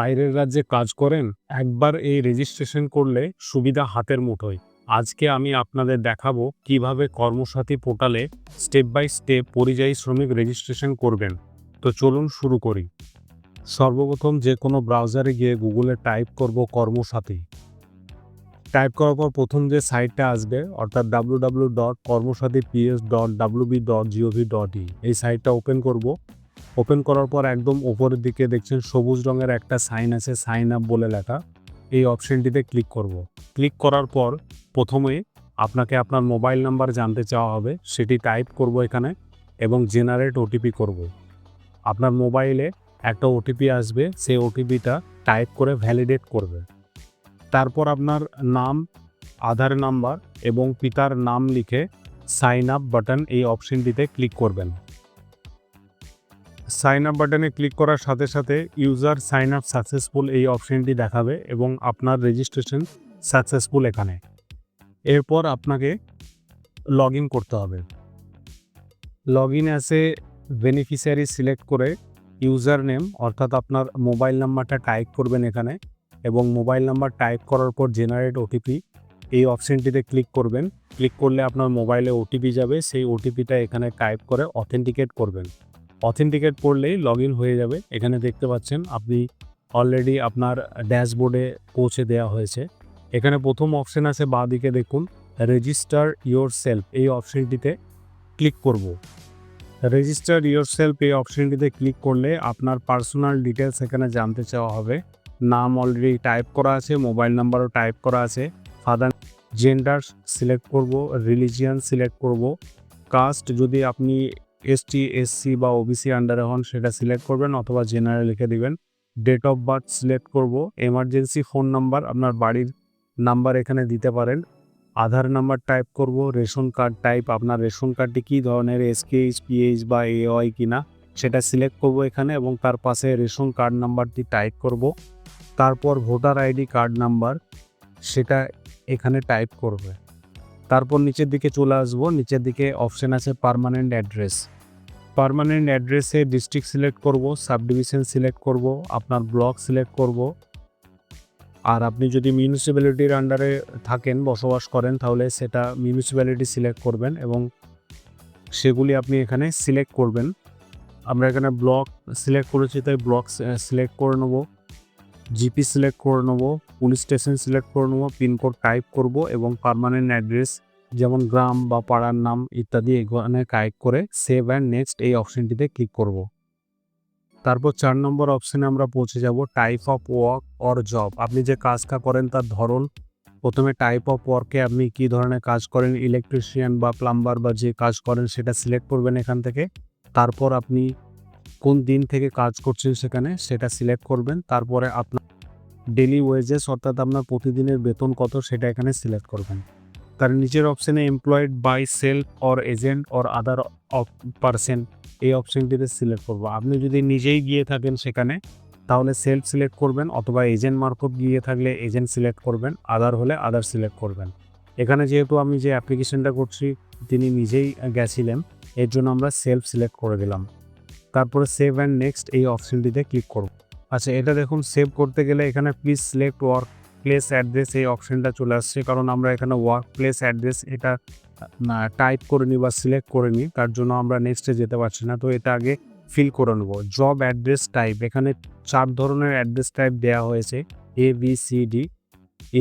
বাইরের রাজ্যে কাজ করেন, একবার এই রেজিস্ট্রেশন করলে সুবিধা হাতের মুঠোয়। আজকে আমি আপনাদের দেখাবো কীভাবে কর্মসাথী পোর্টালে স্টেপ বাই স্টেপ পরিযায়ী শ্রমিক রেজিস্ট্রেশন করবেন। তো চলুন শুরু করি। সর্বপ্রথম যে কোনো ব্রাউজারে গিয়ে গুগলে টাইপ করব কর্মসাথী। টাইপ করার পর প্রথম যে সাইটটা আসবে, অর্থাৎ W W dot Karmasathi PS dot WB dot GOV dot ই এই সাইটটা ওপেন করব। ওপেন করার পর একদম ওপরের দিকে দেখছেন সবুজ রঙের একটা সাইন আছে সাইন আপ বলে লেখা। এই অপশনটিতে ক্লিক করব। ক্লিক করার পর প্রথমে আপনাকে আপনার মোবাইল নাম্বার জানতে চাওয়া হবে, সেটি টাইপ করব এখানে এবং জেনারেট ওটিপি করব। আপনার মোবাইলে একটা ওটিপি আসবে, সেই ওটিপিটা টাইপ করে ভ্যালিডেট করবে। তারপর আপনার নাম, আধার নাম্বার এবং পিতার নাম লিখে সাইন আপ বাটন এই অপশনটিতে ক্লিক করবেন। সাইন আপ বাটনে ক্লিক করার সাথে সাথে ইউজার সাইন আপ সাকসেসফুল এই অপশনটি দেখাবে এবং আপনার রেজিস্ট্রেশন সাকসেসফুল এখানে। এরপর আপনাকে লগ ইন করতে হবে। Log in as a beneficiary select করে ইউজার নেম অর্থাৎ আপনার মোবাইল নাম্বারটা টাইপ করবেন এখানে এবং মোবাইল নাম্বার টাইপ করার পর জেনারেট ওটিপি এই অপশনটিতে ক্লিক করবেন। ক্লিক করলে আপনার মোবাইলে ওটিপি যাবে, সেই ওটিপিটা এখানে টাইপ করে অথেন্টিকেট করবেন। অথেন্টিকেট পড়লেই লগ ইন হয়ে যাবে। এখানে দেখতে পাচ্ছেন, আপনি অলরেডি আপনার ড্যাশবোর্ডে পৌঁছে দেওয়া হয়েছে। এখানে প্রথম অপশন আছে বাঁ দিকে দেখুন রেজিস্টার ইয়োর সেলফ এই অপশনটিতে ক্লিক করব। রেজিস্টার ইয়োর সেলফ এই অপশনটিতে ক্লিক করলে আপনার পার্সোনাল ডিটেলস এখানে জানতে চাওয়া হবে। নাম অলরেডি টাইপ করা আছে মোবাইল নাম্বারও টাইপ করা আছে। ফাদার জেন্ডার সিলেক্ট করব রিলিজিয়ান সিলেক্ট করব। কাস্ট যদি আপনি এসটি এসসি বা ওবিসি আন্ডারে হন, সেটা সিলেক্ট করবেন অথবা জেনারেল লিখে দিবেন। ডেট অফ বার্থ সিলেক্ট করব। এমার্জেন্সি ফোন নাম্বার আপনার বাড়ির নাম্বার এখানে দিতে পারেন। আধার নাম্বার টাইপ করব। রেশন কার্ড টাইপ আপনার রেশন কার্ডটি কী ধরনের এসকেএইচ পিএইচ বা এওয়াই কিনা, সেটা সিলেক্ট করব এখানে এবং তার পাশে রেশন কার্ড নাম্বারটি টাইপ করব। তারপর ভোটার আইডি কার্ড নাম্বার সেটা এখানে টাইপ করবে। তারপর নিচের দিকে চলে আসব। নিচের দিকে অপশন আছে পার্মানেন্ট অ্যাড্রেস পার্মানেন্ট অ্যাড্রেসে ডিস্ট্রিক্ট সিলেক্ট করব সাব ডিভিশন সিলেক্ট করব, আপনার ব্লক সিলেক্ট করব। আর আপনি যদি মিউনিসিপ্যালিটির আন্ডারে থাকেন, বসবাস করেন, তাহলে সেটা মিউনিসিপ্যালিটি সিলেক্ট করবেন এবং সেগুলি আপনি এখানে সিলেক্ট করবেন। আমরা এখানে ব্লক সিলেক্ট করেছি, তাই ব্লক সিলেক্ট করে নেব। জিপি সিলেক্ট করে নেব পুলিশ স্টেশন সিলেক্ট করে নেব পিনকোড টাইপ করব এবং পার্মানেন্ট অ্যাড্রেস যেমন গ্রাম বা পাড়ার নাম ইত্যাদি এখানে টাইপ করে সেভ অ্যান্ড নেক্সট এই অপশনটিতে ক্লিক করব। তারপর চার নম্বর অপশানে আমরা পৌঁছে যাব type of work or job আপনি যে কাজটা করেন তার ধরন, প্রথমে টাইপ অফ ওয়ার্কে আপনি কী ধরনের কাজ করেন ইলেকট্রিশিয়ান বা প্লাম্বার বা যে কাজ করেন সেটা সিলেক্ট করবেন এখান থেকে। তারপর আপনি কোন দিন থেকে কাজ করছেন সেখানে সেটা সিলেক্ট করবেন। তারপরে আপনার ডেলি ওয়েজেস অর্থাৎ আপনার প্রতিদিনের বেতন কত সেটা এখানে সিলেক্ট করবেন। তার নিচের অপশানে employed by self or agent or other person এই অপশানটিতে সিলেক্ট করব। আপনি যদি নিজেই গিয়ে থাকেন সেখানে, তাহলে সেলফ সিলেক্ট করবেন অথবা এজেন্ট মারফত গিয়ে থাকলে এজেন্ট সিলেক্ট করবেন আদার হলে আদার সিলেক্ট করবেন। এখানে যেহেতু আমি যে অ্যাপ্লিকেশনটা করছি, তিনি নিজেই গেছিলেন, এর জন্য আমরা সেলফ সিলেক্ট করে দিলাম। তারপরে সেভ অ্যান্ড নেক্সট এই অপশনটিতে ক্লিক করব। আচ্ছা এটা দেখুন সেভ করতে গেলে এখানে please select work place address এই অপশনটা চলে আসছে। কারণ আমরা এখানে ওয়ার্ক প্লেস অ্যাড্রেস এটা টাইপ করে নিই বা সিলেক্ট করে নিই। তার জন্য আমরা নেক্সটে যেতে পারছি না। তো এটা আগে ফিল করে নেব। জব অ্যাড্রেস টাইপ এখানে চার ধরনের অ্যাড্রেস টাইপ দেওয়া হয়েছে। A B C D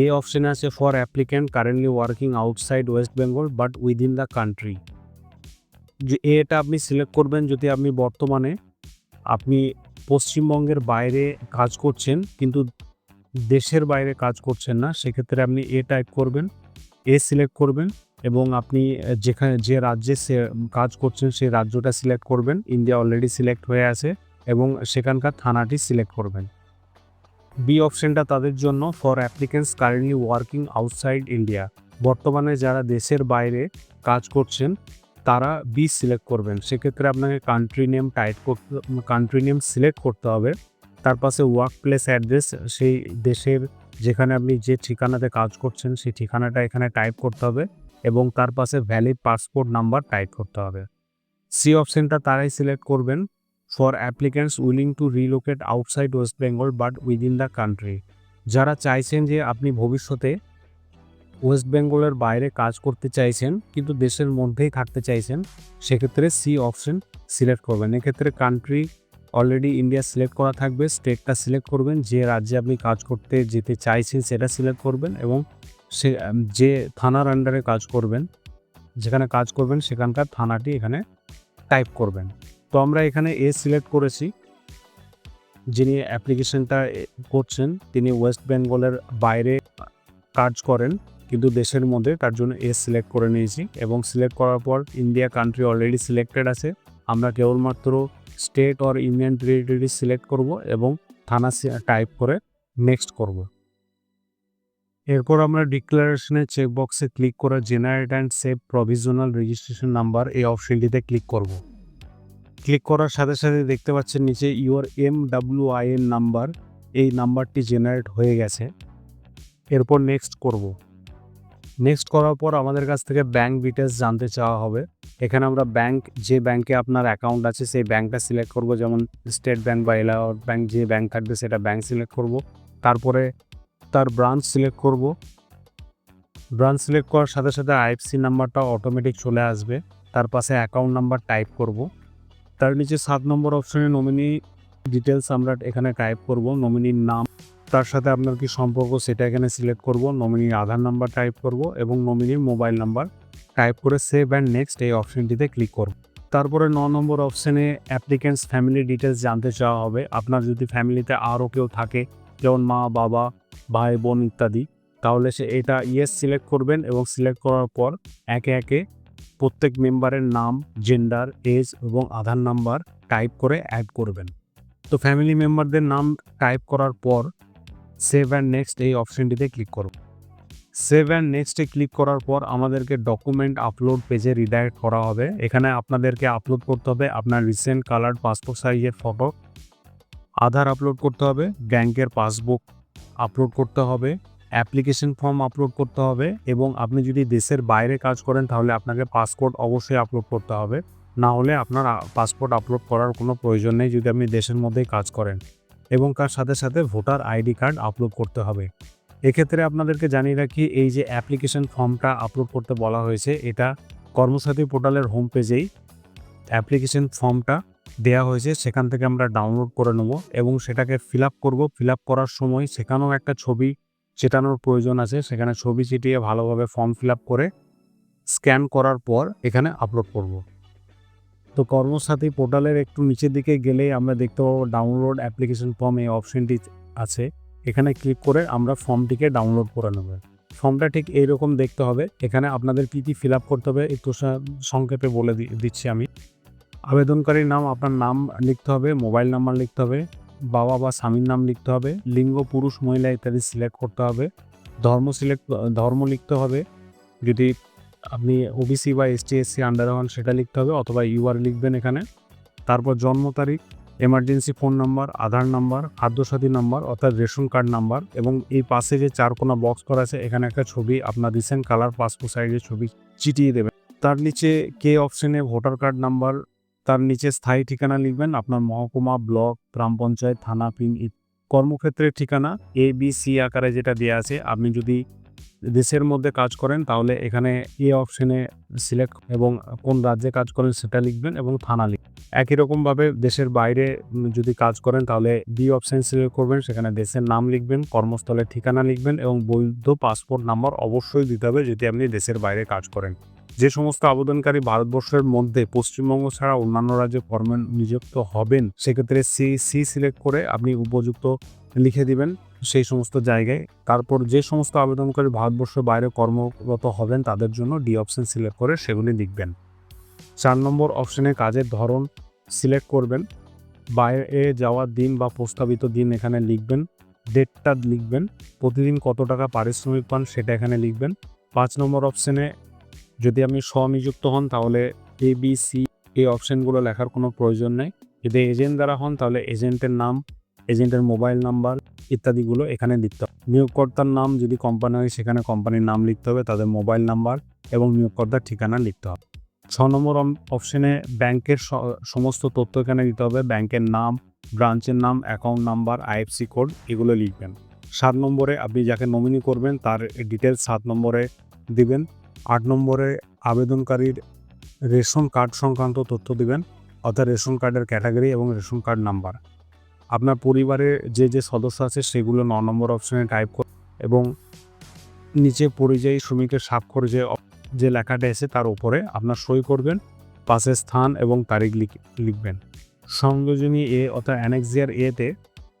A option আছে for applicant currently working outside West Bengal but within the country যে এটা আপনি সিলেক্ট করবেন যদি আপনি বর্তমানে আপনি পশ্চিমবঙ্গের বাইরে কাজ করছেন, কিন্তু দেশের বাইরে কাজ করছেন না, সেক্ষেত্রে আপনি এ টাইপ করবেন এ সিলেক্ট করবেন এবং আপনি যেখানে, যে রাজ্যে সে কাজ করছেন, সেই রাজ্যটা সিলেক্ট করবেন। ইন্ডিয়া অলরেডি সিলেক্ট হয়ে আছে এবং সেখানকার থানাটি সিলেক্ট করবেন। বি অপশনটা তাদের জন্য for applicants currently working outside India বর্তমানে যারা দেশের বাইরে কাজ করছেন, তারা বি সিলেক্ট করবেন। সেক্ষেত্রে আপনাকে কান্ট্রি নেম টাইপ করতে কান্ট্রি নেম সিলেক্ট করতে হবে। তার পাশে ওয়ার্ক প্লেস অ্যাড্রেস সেই দেশের যেখানে আপনি যে ঠিকানাতে কাজ করছেন, সেই ঠিকানাটা এখানে টাইপ করতে হবে এবং তার পাশে ভ্যালিড পাসপোর্ট নাম্বার টাইপ করতে হবে। সি অপশনটা তারাই সিলেক্ট করবেন for applicants willing to relocate outside West Bengal but within the country যারা চাইছেন যে আপনি ভবিষ্যতে ওয়েস্ট বেঙ্গলের বাইরে কাজ করতে চাইছেন কিন্তু দেশের মধ্যেই থাকতে চাইছেন, সেক্ষেত্রে সি অপশন সিলেক্ট করবেন। এক্ষেত্রে কান্ট্রি অলরেডি ইন্ডিয়া সিলেক্ট করা থাকবে স্টেটটা সিলেক্ট করবেন, যে রাজ্যে আপনি কাজ করতে যেতে চাইছেন সেটা সিলেক্ট করবেন এবং সে যে থানার আন্ডারে কাজ করবেন, যেখানে কাজ করবেন সেখানকার থানাটি এখানে টাইপ করবেন। তো আমরা এখানে এ সিলেক্ট করেছি। যিনি অ্যাপ্লিকেশনটা করছেন, তিনি ওয়েস্ট বেঙ্গলের বাইরে কাজ করেন, কিন্তু দেশের মধ্যে তার জন্য এ সিলেক্ট করে নিয়েছি এবং সিলেক্ট করার পর ইন্ডিয়া কান্ট্রি অলরেডি সিলেক্টেড আছে। আমরা কেবলমাত্র state or union territory select করব এবং থানা টাইপ করে নেক্সট করব। এরপর আমরা ডিক্লারেশনের চেকবক্সে ক্লিক করে generate and save provisional registration number এই অপশনটিতে ক্লিক করব। ক্লিক করার সাথে সাথে দেখতে পাচ্ছেন নিচে your M W I N number, এই নাম্বারটি জেনারেট হয়ে গেছে। এরপর নেক্সট করব। নেক্সট করার পর আমাদের কাছ থেকে ব্যাংক ডিটেলস জানতে চাওয়া হবে। এখানে আমরা ব্যাংক যে ব্যাংকে আপনার অ্যাকাউন্ট আছে, সেই ব্যাংকটা সিলেক্ট করব। যেমন স্টেট ব্যাংক বা এলাহাবাদ ব্যাংক যে ব্যাংক থাকবে, সেটা ব্যাংক সিলেক্ট করব। তারপরে তার ব্রাঞ্চ সিলেক্ট করব। ব্রাঞ্চ সিলেক্ট করার সাথে সাথে আইএফসি নাম্বারটা অটোমেটিক চলে আসবে। তার পাশে অ্যাকাউন্ট নাম্বার টাইপ করব। তার নিচে সাত নম্বর অপশনে নমিনি ডিটেলস আমরা এখানে টাইপ করব। নমিনির নাম, তার সাথে আপনার কি সম্পর্ক, সেটা এখানে সিলেক্ট করব। নমিনির আধার নাম্বার টাইপ করব এবং নমিনির মোবাইল নাম্বার টাইপ করে সেভ অ্যান্ড নেক্সট এই অপশনটিতে ক্লিক করব। তারপরে ন নম্বর অপশানে অ্যাপ্লিকেন্টস ফ্যামিলি ডিটেলস জানতে চাওয়া হবে। আপনার যদি ফ্যামিলিতে আরও কেউ থাকে, যেমন মা, বাবা, ভাই, বোন ইত্যাদি, তাহলে সে এটা ইয়েস সিলেক্ট করবেন এবং সিলেক্ট করার পর একে একে প্রত্যেক মেম্বারের নাম জেন্ডার এজ এবং আধার নাম্বার টাইপ করে অ্যাড করবেন। তো ফ্যামিলি মেম্বারদের নাম টাইপ করার পর সেভ অ্যান্ড নেক্সট এই অপশনটিতে ক্লিক করব। সেভ অ্যান্ড নেক্সটে ক্লিক করার পর আমাদেরকে ডকুমেন্ট আপলোড পেজে রিডাইরেক্ট করা হবে। এখানে আপনাদেরকে আপলোড করতে হবে আপনার রিসেন্ট কালার পাসপোর্ট সাইজের ফটো আধার আপলোড করতে হবে ব্যাংকের পাসবুক আপলোড করতে হবে অ্যাপ্লিকেশন ফর্ম আপলোড করতে হবে এবং আপনি যদি দেশের বাইরে কাজ করেন তাহলে আপনাকে পাসপোর্ট অবশ্যই আপলোড করতে হবে। না হলে আপনার পাসপোর্ট আপলোড করার কোনো প্রয়োজন নেই যদি আপনি দেশের মধ্যেই কাজ করেন এবং তার সাথে সাথে ভোটার আইডি কার্ড আপলোড করতে হবে। এক্ষেত্রে আপনাদেরকে জানিয়ে রাখি, এই যে অ্যাপ্লিকেশন ফর্মটা আপলোড করতে বলা হয়েছে, এটা কর্মসাথী পোর্টালের হোম পেজেই অ্যাপ্লিকেশন ফর্মটা দেওয়া হয়েছে। সেখান থেকে আমরা ডাউনলোড করে নেব এবং সেটাকে ফিল আপ করব। ফিল আপ করার সময় সেখানেও একটা ছবি চেটানোর প্রয়োজন আছে। সেখানে ছবি চিটিয়ে ভালোভাবে ফর্ম ফিল আপ করে স্ক্যান করার পর এখানে আপলোড করব। তো কর্মসাথী পোর্টালের একটু নিচের দিকে গেলেই আমরা দেখতে পাবো ডাউনলোড অ্যাপ্লিকেশন ফর্ম এই অপশনটি আছে। এখানে ক্লিক করে আমরা ফর্মটিকে ডাউনলোড করে নেব। ফর্মটা ঠিক এইরকম দেখতে হবে। এখানে আপনাদের কী কী ফিল করতে হবে একটু সংক্ষেপে বলে দিচ্ছি আমি। আবেদনকারীর নাম, আপনার নাম লিখতে হবে, মোবাইল নাম্বার লিখতে হবে, বাবা বা স্বামীর নাম লিখতে হবে, লিঙ্গ, পুরুষ, মহিলা ইত্যাদি সিলেক্ট করতে হবে, ধর্ম সিলেক্ট, ধর্ম লিখতে হবে, যদি আপনি ওবিসি বা এসটি এসসি আন্ডারে হন সেটা লিখতে হবে, অথবা ইউআর লিখবেন এখানে। তারপর জন্ম তারিখ emergency phone number Aadhaar number Khadyasathi number অর্থাৎ রেশন কার্ড নাম্বার এবং এই পাশে যে চার কোনা বক্স করা আছে, এখানে একটা ছবি, আপনার রিসেন্ট কালার পাসপোর্ট সাইজের ছবি চিটিয়ে দেবেন। তার নিচে কে অপশনে ভোটার কার্ড নাম্বার তার নিচে স্থায়ী ঠিকানা লিখবেন, আপনার মহকুমা, ব্লক, গ্রাম পঞ্চায়েত, থানা, পিন কর্মক্ষেত্রের ঠিকানা এ বি সি আকারে যেটা দেওয়া আছে, আপনি যদি দেশের মধ্যে কাজ করেন, তাহলে এখানে এ অপশনে সিলেক্ট এবং কোন রাজ্যে কাজ করেন সেটা লিখবেন এবং থানা লিখবেন। একই রকমভাবে দেশের বাইরে যদি কাজ করেন, তাহলে বি অপশন সিলেক্ট করবেন, সেখানে দেশের নাম লিখবেন, কর্মস্থলের ঠিকানা লিখবেন এবং বৈধ পাসপোর্ট নাম্বার অবশ্যই দিতে হবে যদি আপনি দেশের বাইরে কাজ করেন। যে সমস্ত আবেদনকারী ভারতবর্ষের মধ্যে, পশ্চিমবঙ্গ ছাড়া অন্যান্য রাজ্যে কর্মে নিযুক্ত হবেন, সেক্ষেত্রে সি সি সিলেক্ট করে আপনি উপযুক্ত লিখে দিবেন। সেই সমস্ত জায়গায়। তারপর যে সমস্ত আবেদনকারী ভারতবর্ষ বাইরে কর্মরত হবেন, তাদের জন্য ডি অপশন সিলেক্ট করে সেগুলি লিখবেন। চার নম্বর অপশনে কাজের ধরন সিলেক্ট করবেন। বাইরে যাওয়ার দিন বা প্রস্তাবিত দিন এখানে লিখবেন। ডেটটা লিখবেন। প্রতিদিন কত টাকা পারিশ্রমিক পান সেটা এখানে লিখবেন। পাঁচ নম্বর অপশনে যদি আপনি স্বনিযুক্ত হন, তাহলে এ বি সি এই অপশনগুলো লেখার কোনো প্রয়োজন নেই। যদি এজেন্ট দ্বারা হন, তাহলে এজেন্টের নাম এজেন্টের মোবাইল নাম্বার ইত্যাদিগুলো এখানে লিখতে হবে। নিয়োগকর্তার নাম যদি কোম্পানি হয়, সেখানে কোম্পানির নাম লিখতে হবে, তাদের মোবাইল নাম্বার এবং নিয়োগকর্তার ঠিকানা লিখতে হবে। ছ নম্বর অপশনে ব্যাংকের সমস্ত তথ্য এখানে দিতে হবে। ব্যাংকের নাম ব্রাঞ্চের নাম অ্যাকাউন্ট নাম্বার আইএফসি কোড এগুলো লিখবেন। সাত নম্বরে আপনি যাকে নমিনি করবেন, তার ডিটেলস সাত নম্বরে দিবেন। আট নম্বরে আবেদনকারীর রেশন কার্ড সংক্রান্ত তথ্য দিবেন, অর্থাৎ রেশন কার্ডের ক্যাটাগরি এবং রেশন কার্ড নাম্বার আপনার পরিবারে যে যে সদস্য আছে সেগুলো ন নম্বর অপশনে টাইপ কর এবং নিচে পরিযায়ী শ্রমিকের স্বাক্ষর যে যে লেখাটা এসে তার উপরে আপনার সই করবেন পাশে স্থান এবং তারিখ লিখ- লিখবেন। সংযোজনী এ অর্থাৎ অ্যানেক্সিয়ার এতে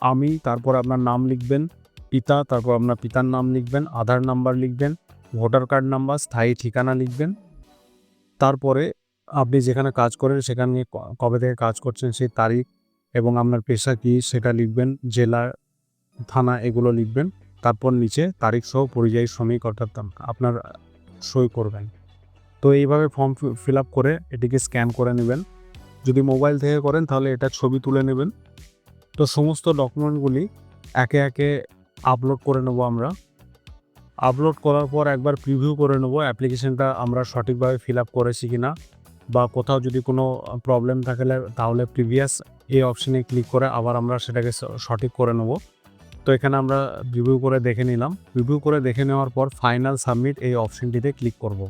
আমি, তারপর আপনার নাম লিখবেন, পিতা, তারপর আপনার পিতার নাম লিখবেন, আধার নাম্বার লিখবেন, ভোটার কার্ড নাম্বার স্থায়ী ঠিকানা লিখবেন। তারপরে আপনি যেখানে কাজ করেন সেখানে কবে থেকে কাজ করছেন সেই তারিখ এবং আপনার পেশা কী সেটা লিখবেন, জেলা, থানা এগুলো লিখবেন, তারপর নিচে তারিখ সহ পরিযায়ী শ্রমিক অর্থাৎ আপনার সই করবেন। তো এইভাবে ফর্ম ফিল আপ করে এটিকে স্ক্যান করে নেবেন। যদি মোবাইল থেকে করেন তাহলে এটা ছবি তুলে নেবেন। তো সমস্ত ডকুমেন্টগুলি একে একে আপলোড করে নেব আমরা। আপলোড করার পর একবার প্রিভিউ করে নেব অ্যাপ্লিকেশনটা আমরা সঠিকভাবে ফিল আপ করেছি কিনা। বা কোথাও যদি কোনো প্রবলেম থাকলে তাহলে প্রিভিয়াস এই অপশনে ক্লিক করে আবার আমরা সেটাকে সঠিক করে নেব। তো এখানে আমরা রিভিউ করে দেখে নিলাম। রিভিউ করে দেখে নেওয়ার পর ফাইনাল সাবমিট এই অপশনটিতে ক্লিক করব।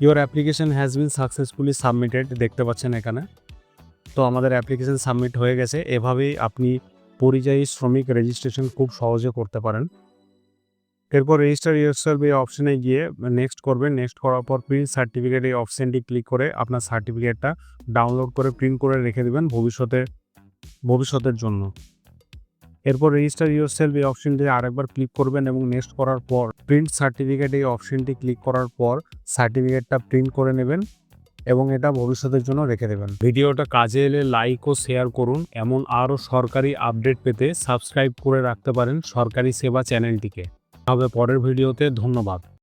Your application has been successfully submitted দেখতে পাচ্ছেন এখানে। তো আমাদের অ্যাপ্লিকেশন সাবমিট হয়ে গেছে। এভাবেই আপনি পরিযায়ী শ্রমিক রেজিস্ট্রেশন খুব সহজে করতে পারেন। এরপর রেজিস্টার ইউরসেলফ এই অপশনে গিয়ে নেক্সট করবেন। নেক্সট করার পর প্রিন্ট সার্টিফিকেট এই অপশনটি ক্লিক করে আপনার সার্টিফিকেটটা ডাউনলোড করে প্রিন্ট করে রেখে দেবেন ভবিষ্যতে, ভবিষ্যতের জন্য। এরপর রেজিস্টার ইউরসেলফ এই অপশনটি আরেকবার ক্লিক করবেন এবং নেক্সট করার পর প্রিন্ট সার্টিফিকেট এই অপশনটি ক্লিক করার পর সার্টিফিকেটটা প্রিন্ট করে নেবেন এবং এটা ভবিষ্যতের জন্য রেখে দেবেন। ভিডিওটা কাজে এলে লাইক ও শেয়ার করুন। এমন আরও সরকারি আপডেট পেতে সাবস্ক্রাইব করে রাখতে পারেন সরকারি সেবা চ্যানেলটিকে। হবে পরের ভিডিওতে ধন্যবাদ।